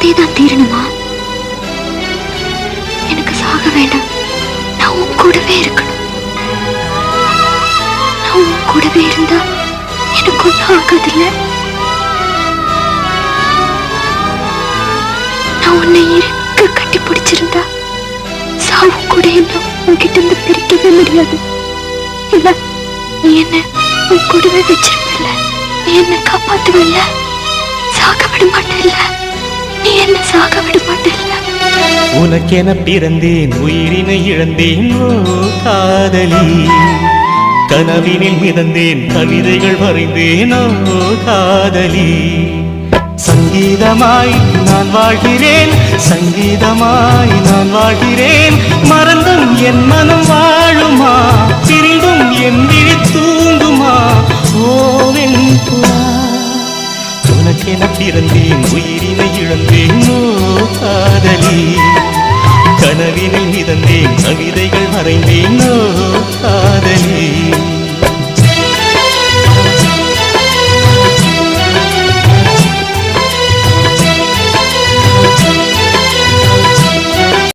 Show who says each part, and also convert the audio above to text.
Speaker 1: தான் தீரணுமா? எனக்கு சாக வேண்டாம். நான் உன் கூடவே இருக்கணும். நான் உன் கூடவே இருந்தா எனக்கு ஒன்றும் ஆகாதில்ல. நான் உன்னை இருக்க கட்டி பிடிச்சிருந்தா சாவு கூட என்ன உன்கிட்ட இருந்து பிரிக்கவே முடியாது. இல்ல நீ என்ன உன் கூடவே வச்சிருப்பில்ல. நீ என்ன காப்பாத்துவல்ல. சாக விட மாட்டேன் என்ன சாக விட மாட்டேல்ல
Speaker 2: உனக்கென பிறந்தேன் உயிரினை இழந்தேன் ஓ காதலி. கனவினில் மிதந்தேன் கவிதைகள் வரைந்தேன் ஓ காதலி. சங்கீதமாய் நான் வாழ்கிறேன் சங்கீதமாய் நான் வாழ்கிறேன் மறந்தும் என் மனம் உனக்கென பிறந்தேன் உயிரினை இழந்தேன் ஓ காதலி. கனவினை மிதந்தேன் கவிதைகள் மறைந்தேன் ஓ காதலி.